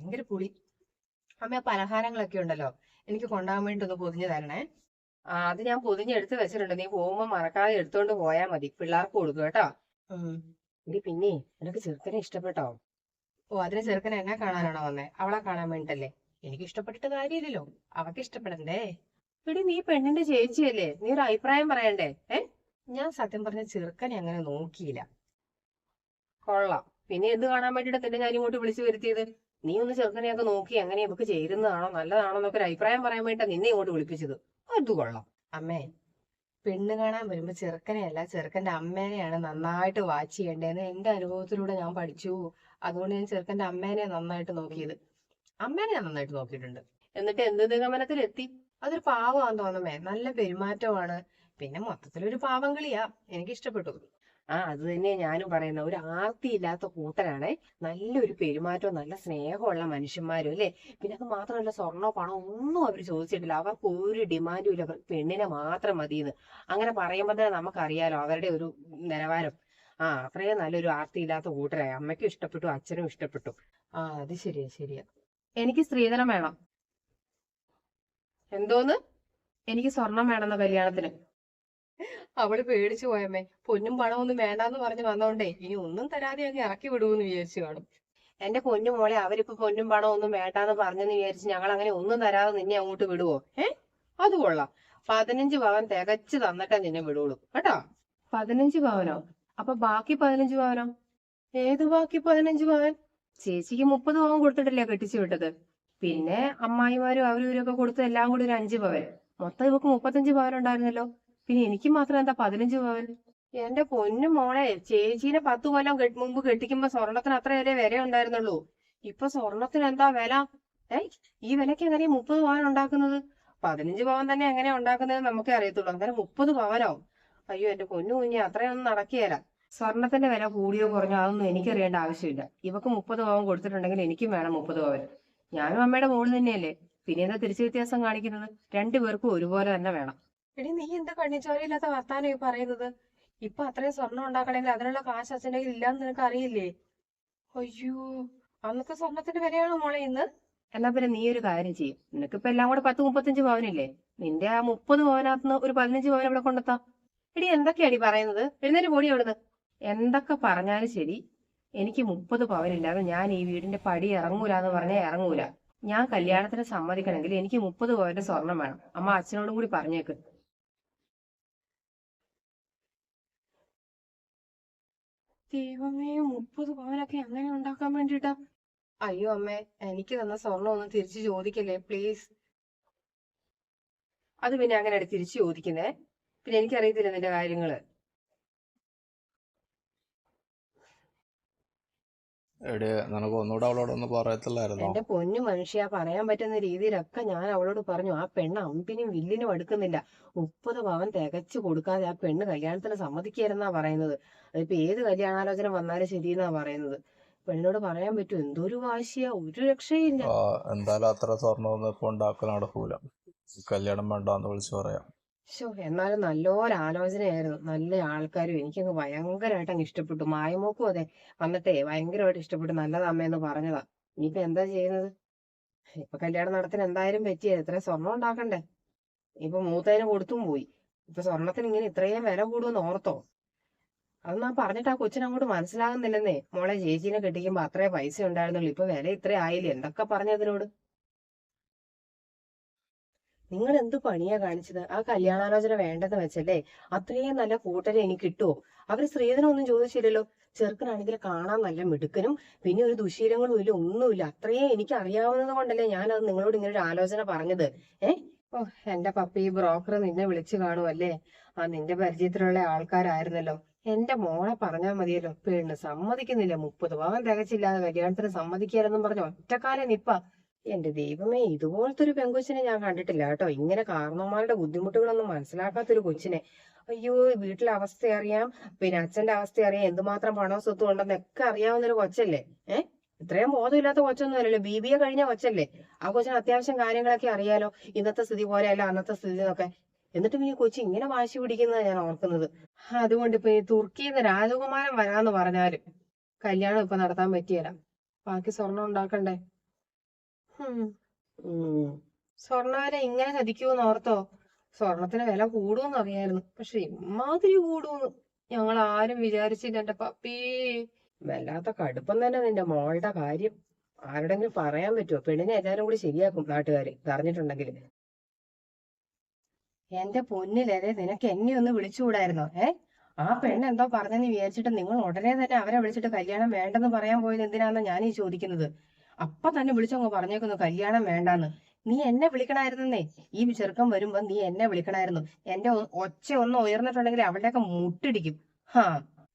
ഭയങ്കര പുളി. അമ്മ ആ പലഹാരങ്ങളൊക്കെ ഉണ്ടല്ലോ. എനിക്ക് കൊണ്ടുപോകാൻ വേണ്ടി ഒന്ന് പൊതിഞ്ഞു തരണേ. അത് ഞാൻ പൊതിഞ്ഞെടുത്ത് വെച്ചിട്ടുണ്ട്. നീ പോകുമ്പോ മറക്കാതെ എടുത്തോണ്ട് പോയാ മതി. പിള്ളേർക്ക് കൊടുക്കും കേട്ടോ. എടി പിന്നെ നിനക്ക് ചെറുക്കനെ ഇഷ്ടപ്പെട്ടോ? ഓ അതിന് ചെറുക്കനെ എന്നെ കാണാനാണോ വന്നേ? അവളെ കാണാൻ വേണ്ടിട്ടല്ലേ? എനിക്ക് ഇഷ്ടപ്പെട്ടിട്ട് കാര്യമില്ലല്ലോ. അവക്ക് ഇഷ്ടപ്പെടണ്ടേ? എടി നീ പെണ്ണിന്റെ ചേച്ചിയല്ലേ? നീ ഒരു അഭിപ്രായം പറയണ്ടേ? ഏ? ഞാൻ സത്യം പറഞ്ഞ ചെറുക്കനെ അങ്ങനെ നോക്കിയില്ല. കൊള്ളാം. പിന്നെ എന്ത് കാണാൻ വേണ്ടിട്ട് തന്നെ ഞാൻ ഇങ്ങോട്ട് വിളിച്ചു വരുത്തിയത്? നീ ഒന്ന് ചെറുക്കനെയൊക്കെ നോക്കി എങ്ങനെ ഇവക്ക് ചേരുന്നതാണോ നല്ലതാണോ എന്നൊക്കെ ഒരു അഭിപ്രായം പറയാൻ വേണ്ടിട്ടാ നിന്നെ ഇങ്ങോട്ട് വിളിപ്പിച്ചത്. അത് കൊള്ളാം. അമ്മേ പെണ്ണ് കാണാൻ വരുമ്പോ ചെറുക്കനെയല്ല ചെറുക്കന്റെ അമ്മേനെയാണ് നന്നായിട്ട് വാച്ച് ചെയ്യേണ്ടതെന്ന് എന്റെ അനുഭവത്തിലൂടെ ഞാൻ പഠിച്ചു. അതുകൊണ്ട് ഞാൻ ചെറുക്കന്റെ അമ്മേനെ നന്നായിട്ട് നോക്കിയത്. അമ്മേനെ ഞാൻ നന്നായിട്ട് നോക്കിയിട്ടുണ്ട്. എന്നിട്ട് എന്ത് നിഗമനത്തിലെത്തി? അതൊരു പാവമാന്ന് തോന്നമേ നല്ല പെരുമാറ്റമാണ്. പിന്നെ മൊത്തത്തിലൊരു പാവം കളിയാ. എനിക്ക് ഇഷ്ടപ്പെട്ടു ആ അത് തന്നെ ഞാനും പറയുന്ന. ഒരു ആർത്തിയില്ലാത്ത കൂട്ടരാണേ. നല്ലൊരു പെരുമാറ്റവും നല്ല സ്നേഹമുള്ള മനുഷ്യന്മാരും അല്ലേ? പിന്നെ അത് മാത്രമല്ല സ്വർണോ പണോ ഒന്നും അവർ ചോദിച്ചിട്ടില്ല. അവർക്ക് ഒരു ഡിമാൻഡും ഇല്ല. അവർക്ക് പെണ്ണിനെ മാത്രം മതിയെന്ന്. അങ്ങനെ പറയുമ്പോൾ തന്നെ നമുക്കറിയാലോ അവരുടെ ഒരു നിലവാരം. ആ അത്രയും നല്ലൊരു ആർത്തിയില്ലാത്ത കൂട്ടരായി അമ്മയ്ക്കും ഇഷ്ടപ്പെട്ടു അച്ഛനും ഇഷ്ടപ്പെട്ടു. ആ അത് ശരിയാ ശരിയാ. എനിക്ക് സ്ത്രീധനം വേണം. എന്തോന്ന്? എനിക്ക് സ്വർണം വേണമെന്ന കല്യാണത്തിന്. അവൾ പേടിച്ചു പോയമ്മേ. പൊന്നും പണമൊന്നും വേണ്ടാന്ന് പറഞ്ഞു വന്നോണ്ടേ. ഇനി ഒന്നും തരാതെ അങ്ങ് ഇറക്കി വിടുമെന്ന് വിചാരിച്ചു കാണും. എന്റെ പൊന്നു മോളെ അവരിപ്പോ പൊന്നും പണവും ഒന്നും വേണ്ടാന്ന് പറഞ്ഞെന്ന് വിചാരിച്ച് ഞങ്ങൾ അങ്ങനെ ഒന്നും തരാതെ നിന്നെ അങ്ങോട്ട് വിടുവോ? ഏ? അത് കൊള്ളാം. പതിനഞ്ച് പവൻ തികച്ചു തന്നിട്ടേ നിന്നെ വിടുള്ളൂ. കേട്ടോ? പതിനഞ്ച് പവനോ? അപ്പൊ ബാക്കി പതിനഞ്ച് പവനോ? ഏത് ബാക്കി പതിനഞ്ച് പവൻ? ചേച്ചിക്ക് മുപ്പത് പവൻ കൊടുത്തിട്ടല്ലേ കെട്ടിച്ചു വിട്ടത്. പിന്നെ അമ്മായിമാരും അവരും ഇവരൊക്കെ കൊടുത്ത് എല്ലാം കൂടി ഒരു അഞ്ച് പവൻ. മൊത്തം ഇവക്ക് മുപ്പത്തഞ്ച് പവൻ ഉണ്ടായിരുന്നല്ലോ. പിന്നെ എനിക്ക് മാത്രം എന്താ പതിനഞ്ച് പവൻ? എന്റെ പൊന്നു മോളെ ചേച്ചീനെ പത്ത് കൊല്ലം മുമ്പ് കെട്ടിക്കുമ്പോ സ്വർണത്തിന് അത്ര വരെ വില ഉണ്ടായിരുന്നുള്ളൂ. ഇപ്പൊ സ്വർണത്തിന് എന്താ വില? ഏ ഈ വിലക്ക് എങ്ങനെയാ മുപ്പത് പവൻ ഉണ്ടാക്കുന്നത്? പതിനഞ്ച് പവൻ തന്നെ എങ്ങനെയാ ഉണ്ടാക്കുന്നത് നമുക്കേ അറിയത്തുള്ളൂ. അങ്ങനെ മുപ്പത് പവനോ? അയ്യോ എന്റെ പൊന്നു കുഞ്ഞി അത്രയൊന്നും നടക്കുകയല്ല സ്വർണത്തിന്റെ വില കൂടിയോ കുറഞ്ഞോ അതൊന്നും എനിക്കറിയേണ്ട ആവശ്യമില്ല. ഇവക്ക് മുപ്പത് പവൻ കൊടുത്തിട്ടുണ്ടെങ്കിൽ എനിക്കും വേണം മുപ്പത് പവൻ. ഞാനും അമ്മയുടെ മോൾ തന്നെയല്ലേ? പിന്നെ എന്താ തിരിച്ചു വ്യത്യാസം കാണിക്കുന്നത്? രണ്ടുപേർക്കും ഒരുപോലെ തന്നെ വേണം. എടി നീ എന്താ കണ്ണിച്ചോരയില്ലാത്ത വർത്താനം പറയുന്നത്? ഇപ്പൊ അത്രയും സ്വർണം ഉണ്ടാക്കണമെങ്കിൽ അതിനുള്ള കാശ് അച്ഛന്റെ കയ്യിൽ ഇല്ലാന്ന് നിനക്ക് അറിയില്ലേ? അയ്യോ അന്നത്തെ സ്വർണത്തിന്റെ വിലയാണോ മോളെ ഇന്ന്? എന്നാ പിന്നെ നീ ഒരു കാര്യം ചെയ്യും. നിനക്കിപ്പോ എല്ലാം കൂടെ പത്ത് മുപ്പത്തഞ്ച് പവനില്ലേ? നിന്റെ ആ മുപ്പത് പവനകത്തുനിന്ന് ഒരു പതിനഞ്ച് പവൻ ഇവിടെ കൊണ്ടെത്താ? എടി എന്തൊക്കെയാടി പറയുന്നത്? എഴുന്നേറ്റ് പോടി അവിടുന്ന്. എന്തൊക്കെ പറഞ്ഞാലും ശരി എനിക്ക് മുപ്പത് പവനില്ലാതെ ഞാൻ ഈ വീടിന്റെ പടി ഇറങ്ങൂല എന്ന് പറഞ്ഞാൽ ഇറങ്ങൂല. ഞാൻ കല്യാണത്തിന് സമ്മതിക്കണമെങ്കിൽ എനിക്ക് മുപ്പത് പവന്റെ സ്വർണം വേണം. അമ്മ അച്ഛനോടും കൂടി പറഞ്ഞേക്ക്. ദൈവമേ മുപ്പത് പവനൊക്കെ എങ്ങനെ ഉണ്ടാക്കാൻ വേണ്ടിട്ടാ അയ്യോ അമ്മേ എനിക്ക് തന്ന സ്വർണം ഒന്ന് തിരിച്ചു ചോദിക്കല്ലേ പ്ലീസ് അത് പിന്നെ അങ്ങനെ തിരിച്ചു ചോദിക്കുന്നേ. പിന്നെ എനിക്കറിയത്തില്ല നിന്റെ കാര്യങ്ങൾ. എടി നിനക്ക് ഒന്നുകൂടെ അവളോടൊന്ന് പറയത്തില്ലായിരുന്നോ? എന്റെ പൊന്നു മനുഷ്യ പറയാൻ പറ്റുന്ന രീതിയിലൊക്കെ ഞാൻ അവളോട് പറഞ്ഞു ആ പെണ്ണ് അമ്പിനും വില്ലിനും എടുക്കുന്നില്ല മുപ്പത് പവൻ തികച്ചു കൊടുക്കാതെ ആ പെണ്ണ് കല്യാണത്തിന് സമ്മതിക്കരുന്നാ പറയുന്നത്. അതിപ്പോ ഏത് കല്യാണാലോചന വന്നാലും ശരിയെന്നാ പറയുന്നത്. പെണ്ണിനോട് പറയാൻ പറ്റും എന്തൊരു വാശിയാ ഒരു രക്ഷയില്ല. എന്തായാലും അത്ര സ്വർണമൊന്നും ഇപ്പൊ ഉണ്ടാക്കൽ നടക്കൂല കല്യാണം വേണ്ടാന്ന് വിളിച്ചു പറയാം. ശോ എന്നാലും നല്ലൊരു ആലോചനയായിരുന്നു. നല്ല ആൾക്കാരും എനിക്കങ്ങ് ഭയങ്കരമായിട്ട് അങ്ങ് ഇഷ്ടപ്പെട്ടു. മായമോക്കും അതെ വന്നിട്ടേ ഭയങ്കരമായിട്ട് ഇഷ്ടപ്പെട്ടു. നല്ലതമ്മയെന്ന് പറഞ്ഞതാ. ഇനിയിപ്പോ എന്താ ചെയ്യുന്നത്? ഇപ്പൊ കല്യാണം നടത്തിന് എന്തായാലും പറ്റിയത് ഇത്രയും സ്വർണം ഉണ്ടാക്കണ്ടേ? ഇപ്പൊ മൂത്തതിന് കൊടുത്തും പോയി. ഇപ്പൊ സ്വർണത്തിന് ഇങ്ങനെ ഇത്രയും വില കൂടുമെന്ന് ഓർത്തോ? അത് ഞാൻ പറഞ്ഞിട്ട് ആ കൊച്ചിനങ്ങോട്ട് മനസ്സിലാകുന്നില്ലെന്നേ. മോളെ ചേച്ചീനെ കെട്ടിക്കുമ്പോ അത്രേ പൈസ ഉണ്ടായിരുന്നുള്ളൂ. ഇപ്പൊ വില ഇത്രേ ആയില്ലേ? എന്തൊക്കെ പറഞ്ഞതിനോട് നിങ്ങൾ എന്ത് പണിയാ കാണിച്ചത്? ആ കല്യാണാലോചന വേണ്ടെന്ന് വെച്ചല്ലേ? അത്രയും നല്ല കൂട്ടരെ എനിക്ക് കിട്ടുമോ അവർ സ്ത്രീധനം ഒന്നും ചോദിച്ചില്ലല്ലോ. ചെറുക്കനാണെങ്കിൽ കാണാൻ നല്ല മിടുക്കനും പിന്നെ ഒരു ദുശീലങ്ങളും ഇല്ല ഒന്നുമില്ല. അത്രയും എനിക്ക് അറിയാവുന്നത് കൊണ്ടല്ലേ ഞാൻ അത് നിങ്ങളോട് ഇങ്ങനെ ഒരു ആലോചന പറഞ്ഞത്. ഏ? ഓ എന്റെ പപ്പി ബ്രോക്കർ നിന്നെ വിളിച്ചു കാണുമല്ലേ ആ നിന്റെ പരിചയത്തിലുള്ള ആൾക്കാരായിരുന്നല്ലോ. എന്റെ മോളെ പറഞ്ഞാൽ മതിയല്ലോ. പെണ്ണ് സമ്മതിക്കുന്നില്ല. മുപ്പത് പവൻ തികച്ചില്ലാതെ കല്യാണത്തിന് സമ്മതിക്കാനെന്നും പറഞ്ഞ ഒറ്റക്കാലം നിപ്പ. എന്റെ ദൈവമേ ഇതുപോലത്തെ ഒരു പെങ്കൊച്ചിനെ ഞാൻ കണ്ടിട്ടില്ല കേട്ടോ. ഇങ്ങനെ കാരണവന്മാരുടെ ബുദ്ധിമുട്ടുകളൊന്നും മനസ്സിലാക്കാത്ത ഒരു കൊച്ചിനെ. അയ്യോ വീട്ടിലെ അവസ്ഥ അറിയാം. പിന്നെ അച്ഛന്റെ അവസ്ഥ അറിയാം. എന്തുമാത്രം പണവും സ്വത്തും ഉണ്ടെന്നൊക്കെ അറിയാവുന്ന ഒരു കൊച്ചല്ലേ? ഏഹ് ഇത്രയും ബോധമില്ലാത്ത കൊച്ചൊന്നും അല്ലല്ലോ. ബി ബി എ കഴിഞ്ഞ കൊച്ചല്ലേ? ആ കൊച്ചിന് അത്യാവശ്യം കാര്യങ്ങളൊക്കെ അറിയാലോ. ഇന്നത്തെ സ്ഥിതി പോലെയല്ല അന്നത്തെ സ്ഥിതി എന്നൊക്കെ. എന്നിട്ടും ഈ കൊച്ചി ഇങ്ങനെ വാശി പിടിക്കുന്നത് ഞാൻ ഓർക്കുന്നത്. അതുകൊണ്ട് ഇപ്പൊ ഈ തുർക്കിയിൽ നിന്ന് രാജകുമാരൻ വരാന്ന് പറഞ്ഞാലും കല്യാണം ഇപ്പൊ നടത്താൻ പറ്റിയല്ല ബാക്കി സ്വർണം ഉണ്ടാക്കണ്ടേ. സ്വർണവില ഇങ്ങനെ ചതിക്കുമെന്ന് ഓർത്തോ? സ്വർണത്തിന് വില കൂടുമെന്ന് അറിയായിരുന്നു. പക്ഷെ ഇമാതിരി കൂടുമെന്ന് ഞങ്ങൾ ആരും വിചാരിച്ചില്ല. എന്റെ പപ്പീ വല്ലാത്ത കടുപ്പം തന്നെ നിന്റെ മോളുടെ കാര്യം. ആരുടെങ്കിലും പറയാൻ പറ്റുമോ പെണ്ണിനെ എല്ലാരും കൂടി ശരിയാക്കും നാട്ടുകാര്. അറിഞ്ഞിട്ടുണ്ടെങ്കിൽ. എന്റെ പൊന്നിലരെ നിനക്ക് എന്നെ ഒന്ന് വിളിച്ചുകൂടായിരുന്നോ? ഏ? ആ പെണ്ണ് എന്തോ പറഞ്ഞെന്ന് വിചാരിച്ചിട്ട് നിങ്ങൾ ഉടനെ തന്നെ അവരെ വിളിച്ചിട്ട് കല്യാണം വേണ്ടെന്ന് പറയാൻ പോയത് എന്തിനാന്ന് ഞാൻ ഈ ചോദിക്കുന്നത്. അപ്പൊ തന്നെ വിളിച്ചങ്ങ് പറഞ്ഞേക്കുന്നു കല്യാണം വേണ്ടാന്ന്. നീ എന്നെ വിളിക്കണായിരുന്നേ ഈ ചെറുക്കം വരുമ്പോ നീ എന്നെ വിളിക്കണായിരുന്നു. എന്റെ ഒച്ച ഒന്ന് ഉയർന്നിട്ടുണ്ടെങ്കിൽ അവളുടെയൊക്കെ മുട്ടിടിക്കും. ഹാ.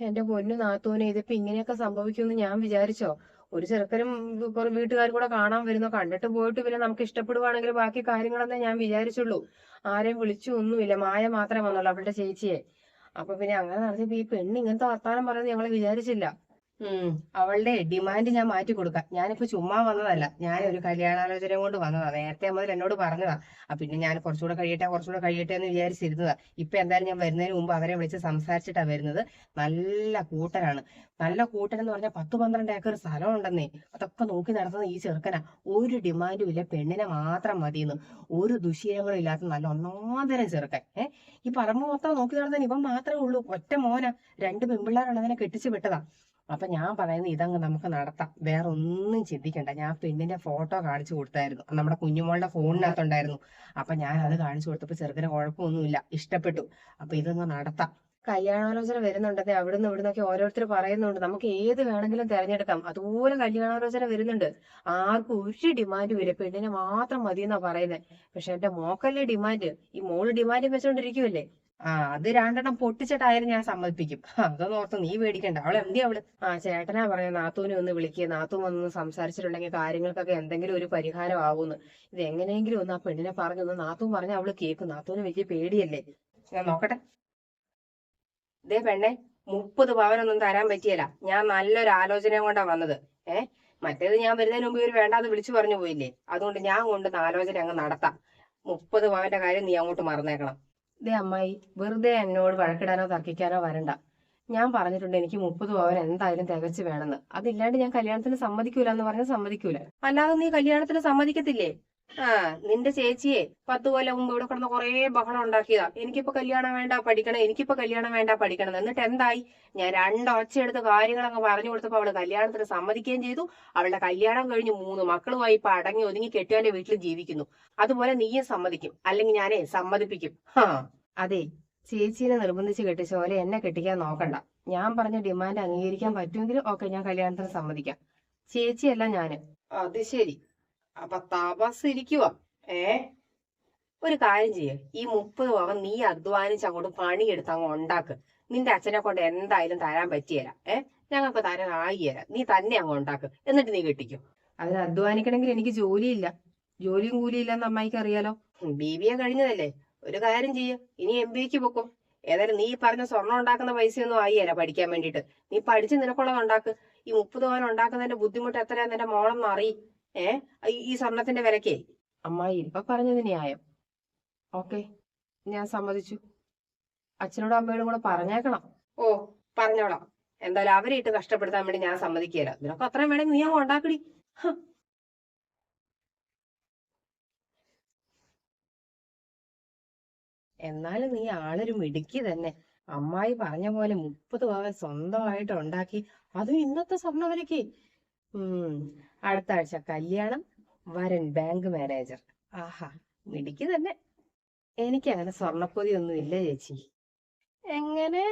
എന്റെ പൊന്നു നാത്തോനെ ഇതിപ്പോ ഇങ്ങനെയൊക്കെ സംഭവിക്കുമെന്ന് ഞാൻ വിചാരിച്ചോ? ഒരു ചെറുക്കനും കുറെ വീട്ടുകാർ കൂടെ കാണാൻ വരുന്നു. കണ്ടിട്ട് പോയിട്ട് പിന്നെ നമുക്ക് ഇഷ്ടപ്പെടുവാണെങ്കിൽ ബാക്കി കാര്യങ്ങളെന്നേ ഞാൻ വിചാരിച്ചുള്ളൂ. ആരെയും വിളിച്ചു ഒന്നുമില്ല. മായ മാത്രമേ വന്നുള്ളൂ അവളുടെ ചേച്ചിയെ. അപ്പൊ പിന്നെ അങ്ങനെ നടത്തിയപ്പോ ഈ പെണ്ണ് ഇങ്ങനത്തെ വർത്താനം പറയുന്നത് ഞങ്ങൾ വിചാരിച്ചില്ല. അവളുടെ ഡിമാൻഡ് ഞാൻ മാറ്റി കൊടുക്കാം. ഞാനിപ്പോ ചുമ്മാ വന്നതല്ല. ഞാൻ ഒരു കല്യാണാലോചന കൊണ്ട് വന്നതാ. നേരത്തെ മുതൽ എന്നോട് പറഞ്ഞതാ. പിന്നെ ഞാൻ കുറച്ചുകൂടെ കഴിയട്ടെ കുറച്ചുകൂടെ കഴിയട്ടെ എന്ന് വിചാരിച്ചിരുന്നതാ. ഇപ്പൊ എന്തായാലും ഞാൻ വരുന്നതിന് മുമ്പ് അവരെ വിളിച്ച് സംസാരിച്ചിട്ടാ വരുന്നത്. നല്ല കൂട്ടരാണ്. നല്ല കൂട്ടൻ എന്ന് പറഞ്ഞാൽ പത്ത് പന്ത്രണ്ട് ഏക്കർ സ്ഥലം ഉണ്ടെന്നേ. അതൊക്കെ നോക്കി നടത്തുന്ന ഈ ചെറുക്കനാ. ഒരു ഡിമാൻഡും ഇല്ല. പെണ്ണിനെ മാത്രം മതിയെന്ന്. ഒരു ദുശീലങ്ങളും ഇല്ലാത്ത നല്ല ഒന്നാന്തരം ചെറുക്കൻ. ഏഹ് ഈ പറമ്പ് മൊത്തം നോക്കി നടത്താൻ ഇവൻ മാത്രമേ ഉള്ളൂ. ഒറ്റ മോന. രണ്ട് പെൺപിള്ളേരുള്ളതിനെ കെട്ടിച്ചു വിട്ടതാ. അപ്പൊ ഞാൻ പറയുന്നത് ഇതങ്ങ് നമുക്ക് നടത്താം. വേറെ ഒന്നും ചിന്തിക്കണ്ട. ഞാൻ പെണ്ണിന്റെ ഫോട്ടോ കാണിച്ചു കൊടുത്തായിരുന്നു. നമ്മുടെ കുഞ്ഞുമോളുടെ ഫോണിനകത്തുണ്ടായിരുന്നു. അപ്പൊ ഞാൻ അത് കാണിച്ചു കൊടുത്തപ്പോൾ ചെറുക്കന് കുഴപ്പമൊന്നുമില്ല. ഇഷ്ടപ്പെട്ടു. അപ്പൊ ഇതങ്ങ് നടത്താം. കല്യാണാലോചന വരുന്നുണ്ടെന്നേ അവിടുന്ന് ഇവിടുന്നൊക്കെ ഓരോരുത്തർ പറയുന്നുണ്ട്. നമുക്ക് ഏത് വേണമെങ്കിലും തിരഞ്ഞെടുക്കാം. അതുപോലെ കല്യാണാലോചന വരുന്നുണ്ട്. ആർക്കും ഒരു ഡിമാൻഡും ഇല്ല. പെണ്ണിനെ മാത്രം മതി എന്നാ പറയുന്നത് പക്ഷെ എന്റെ മോക്കല്ലേ ഡിമാൻഡ് ഈ മോൾ ഡിമാൻഡ് വെച്ചോണ്ടിരിക്കുവല്ലേ? ആ അത് രണ്ടെണ്ണം പൊട്ടിച്ചിട്ടായാലും ഞാൻ സമ്മതിപ്പിക്കും. അതൊന്നും ഓർത്ത് നീ പേടിക്കണ്ട. അവൾ എന്തി അവൾ? ആ ചേട്ടനാ പറഞ്ഞ നാത്തൂനെ ഒന്ന് വിളിക്കുക നാത്തൂൻ വന്ന് സംസാരിച്ചിട്ടുണ്ടെങ്കിൽ കാര്യങ്ങൾക്കൊക്കെ എന്തെങ്കിലും ഒരു പരിഹാരം ആവുമെന്ന് ഇത് എങ്ങനെയെങ്കിലും ഒന്ന് ആ പെണ്ണിനെ പറഞ്ഞൊന്ന് നാത്തൂൻ പറഞ്ഞ അവൾ കേൾക്കും നാത്തൂന് വലിയ പേടിയല്ലേ? ഞാൻ നോക്കട്ടെ. ഇതേ പെണ്ണെ മുപ്പത് പവനൊന്നും തരാൻ പറ്റിയല്ല. ഞാൻ നല്ലൊരു ആലോചന കൊണ്ടാ വന്നത്. ഏ മറ്റേത് ഞാൻ വരുന്നതിന് മുമ്പ് ഇവർ വേണ്ടാന്ന് വിളിച്ചു പറഞ്ഞു പോയില്ലേ? അതുകൊണ്ട് ഞാൻ കൊണ്ട് ആലോചന അങ്ങ് നടത്താം. മുപ്പത് പവന്റെ കാര്യം നീ അങ്ങോട്ട് മറന്നേക്കണം. ദേ അമ്മായി വെറുതെ എന്നോട് വഴക്കിടാനോ തർക്കിക്കാനോ വരണ്ട. ഞാൻ പറഞ്ഞിട്ടുണ്ട് എനിക്ക് മുപ്പത് പവൻ എന്തായാലും തികച്ചു വേണമെന്ന്. അതില്ലാണ്ട് ഞാൻ കല്യാണത്തിന് സമ്മതിക്കൂല എന്ന് പറഞ്ഞാൽ സമ്മതിക്കൂല. അല്ലാതെ നീ കല്യാണത്തിന് സമ്മതിക്കത്തില്ലേ? ആ നിന്റെ ചേച്ചിയെ പത്ത് കൊല്ലം മുമ്പ് ഇവിടെ കിടന്ന് കുറേ ബഹളം ഉണ്ടാക്കിയതാ. എനിക്കിപ്പോ കല്യാണം വേണ്ട പഠിക്കണം എനിക്കിപ്പോ കല്യാണം വേണ്ട പഠിക്കണം എന്ന്. എന്നിട്ട് എന്തായി? ഞാൻ രണ്ടൊച്ചയെടുത്ത് കാര്യങ്ങളൊക്കെ പറഞ്ഞു കൊടുത്തപ്പോ അവൾ കല്യാണത്തിന് സമ്മതിക്കുകയും ചെയ്തു. അവളുടെ കല്യാണം കഴിഞ്ഞ് മൂന്ന് മക്കളുമായി ഇപ്പൊ അടങ്ങി ഒതുങ്ങി കെട്ടുകാന്റെ വീട്ടിൽ ജീവിക്കുന്നു. അതുപോലെ നീയും സമ്മതിക്കും. അല്ലെങ്കിൽ ഞാനേ സമ്മതിപ്പിക്കും. ആ അതെ ചേച്ചീനെ നിർബന്ധിച്ച് കെട്ടിച്ച പോലെ എന്നെ കെട്ടിക്കാൻ നോക്കണ്ട. ഞാൻ പറഞ്ഞ ഡിമാൻഡ് അംഗീകരിക്കാൻ പറ്റുമെങ്കിൽ ഓക്കെ ഞാൻ കല്യാണത്തിന് സമ്മതിക്കാം. ചേച്ചിയല്ല ഞാൻ. അത് ശരി. അപ്പൊ തപസ് ഇരിക്കുക ഏ? ഒരു കാര്യം ചെയ്യ. ഈ മുപ്പത് പവൻ നീ അധ്വാനിച്ച് അങ്ങോട്ട് പണിയെടുത്ത് അങ്ങ് ഉണ്ടാക്ക്. നിന്റെ അച്ഛനെ കൊണ്ട് എന്തായാലും തരാൻ പറ്റിയല്ല ഏ? ഞങ്ങൾക്ക് തരാൻ ആയില്ല നീ തന്നെ അങ്ങ് ഉണ്ടാക്ക്. എന്നിട്ട് നീ കെട്ടിക്കും. അതിന് അധ്വാനിക്കണമെങ്കിൽ എനിക്ക് ജോലിയില്ല. ജോലിയും കൂലിയില്ല എന്ന് അമ്മായിക്ക് അറിയാലോ. ബി ബി എ കഴിഞ്ഞതല്ലേ? ഒരു കാര്യം ചെയ്യ. ഇനി എം ബി എക്ക് പൊക്കും. ഏതായാലും നീ പറഞ്ഞ സ്വർണം ഉണ്ടാക്കുന്ന പൈസയൊന്നും ആയില്ല പഠിക്കാൻ വേണ്ടിയിട്ട്. നീ പഠിച്ച് നിനക്കുള്ളത് ഉണ്ടാക്ക്. ഈ മുപ്പത് പവൻ ഉണ്ടാക്കുന്നതിന്റെ ബുദ്ധിമുട്ട് എത്രയാന്ന് നിന്റെ മോളൊന്നും അറിയി ഏ ഈ- സ്വർണത്തിന്റെ വിലക്കേ? അമ്മായി ഇപ്പൊ പറഞ്ഞത് ന്യായം. ഓക്കെ ഞാൻ സമ്മതിച്ചു. അച്ഛനോടും അമ്മയോടും കൂടെ പറഞ്ഞേക്കണം. ഓ പറഞ്ഞോളാം. എന്തായാലും അവരെ ഇട്ട് കഷ്ടപ്പെടുത്താൻ വേണ്ടി ഞാൻ സമ്മതിക്കുകയില്ല. ഇതിനൊക്കെ അത്രയും വേണമെങ്കിൽ നീ അങ്ങ് ഉണ്ടാക്കടി. എന്നാലും നീ ആളൊരു മിടുക്കി തന്നെ. അമ്മായി പറഞ്ഞ പോലെ മുപ്പത് പവൻ സ്വന്തമായിട്ട് ഉണ്ടാക്കി. അതും ഇന്നത്തെ സ്വർണവിലക്ക് ഉം. അടുത്ത ആഴ്ച കല്യാണം വരൻ ബാങ്ക് മാനേജർ ആഹാ. മിടിക്ക് തന്നെ. എനിക്ക് അങ്ങനെ സ്വർണപ്പൊതി ഒന്നും ഇല്ല ചേച്ചി. എങ്ങനെ?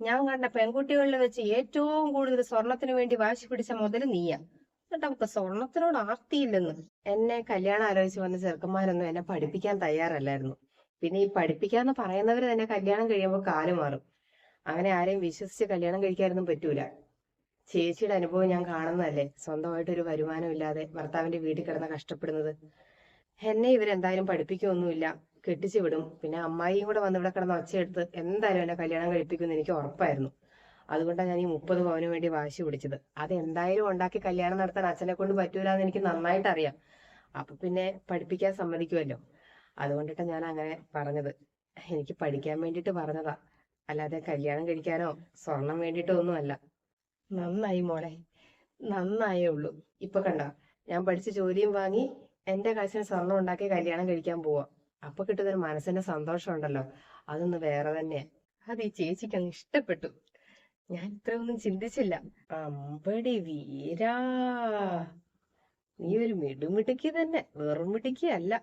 ഞാൻ കണ്ട പെൺകുട്ടികളിൽ വെച്ച് ഏറ്റവും കൂടുതൽ സ്വർണത്തിന് വേണ്ടി വാശി പിടിച്ച മുതൽ നീയാ. എന്നിട്ട് അവർക്ക് സ്വർണത്തിനോട് ആർത്തിയില്ലെന്ന്. എന്നെ കല്യാണം ആലോചിച്ച് വന്ന ചെറുക്കന്മാരൊന്നും എന്നെ പഠിപ്പിക്കാൻ തയ്യാറല്ലായിരുന്നു. പിന്നെ ഈ പഠിപ്പിക്കാന്ന് പറയുന്നവര് തന്നെ കല്യാണം കഴിയുമ്പോൾ കാലു മാറും. അങ്ങനെ ആരെയും വിശ്വസിച്ച് കല്യാണം കഴിക്കാനൊന്നും പറ്റൂല. ചേച്ചിയുടെ അനുഭവം ഞാൻ കാണുന്നതല്ലേ? സ്വന്തമായിട്ട് ഒരു വരുമാനം ഇല്ലാതെ ഭർത്താവിന്റെ വീട്ടിൽ കിടന്ന് കഷ്ടപ്പെടുന്നത്. എന്നെ ഇവരെന്തായാലും പഠിപ്പിക്കൊന്നുമില്ല. കെട്ടിച്ചു വിടും. പിന്നെ അമ്മായിയും കൂടെ വന്ന് ഇവിടെ കിടന്ന് ഒച്ചയെടുത്ത് എന്തായാലും എന്നെ കല്യാണം കഴിപ്പിക്കുമെന്ന് എനിക്ക് ഉറപ്പായിരുന്നു. അതുകൊണ്ടാണ് ഞാൻ ഈ മുപ്പത് പവന് വേണ്ടി വാശി പിടിച്ചത്. അത് എന്തായാലും ഉണ്ടാക്കി കല്യാണം നടത്താൻ അച്ഛനെ കൊണ്ട് പറ്റൂല എന്ന് എനിക്ക് നന്നായിട്ട് അറിയാം. അപ്പൊ പിന്നെ പഠിപ്പിക്കാൻ സമ്മതിക്കുമല്ലോ. അതുകൊണ്ടിട്ട് ഞാൻ അങ്ങനെ പറഞ്ഞത്. എനിക്ക് പഠിക്കാൻ വേണ്ടിയിട്ട് പറഞ്ഞതാ. അല്ലാതെ കല്യാണം കഴിക്കാനോ സ്വർണം വേണ്ടിയിട്ടോ ഒന്നുമല്ല നന്നായി മോളെ. നന്നായേ ഉള്ളൂ. ഇപ്പൊ കണ്ട? ഞാൻ പഠിച്ച് ജോലിയും വാങ്ങി എന്റെ കാശിന് സ്വർണം ഉണ്ടാക്കി കല്യാണം കഴിക്കാൻ പോവാ. അപ്പൊ കിട്ടുന്നൊരു മനസ്സിന്റെ സന്തോഷം ഉണ്ടല്ലോ അതൊന്ന് വേറെ തന്നെയാ. അത് ഈ ചേച്ചിക്ക് അങ്ങ് ഇഷ്ടപ്പെട്ടു. ഞാൻ ഇത്രയൊന്നും ചിന്തിച്ചില്ല. അമ്പടി വീരാ. നീ ഒരു മിടുമിടുക്കി തന്നെ. വെറും മിടുക്കി അല്ല.